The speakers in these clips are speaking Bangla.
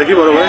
দেখি বড় ভাই।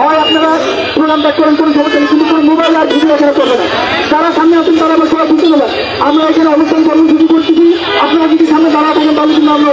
হয় আপনারা প্রোগ্রামটা করেন, কোনো মোবাইল আর ভিডিও এখানে করবে না। যারা সামনে আছেন তারা আবার সবাই বুঝতে পারবেন। আমরা এখানে অনুষ্ঠান কর্মসূচি করতেছি। আপনারা যদি সামনে দাঁড়া থাকেন, তাহলে কিন্তু আমরা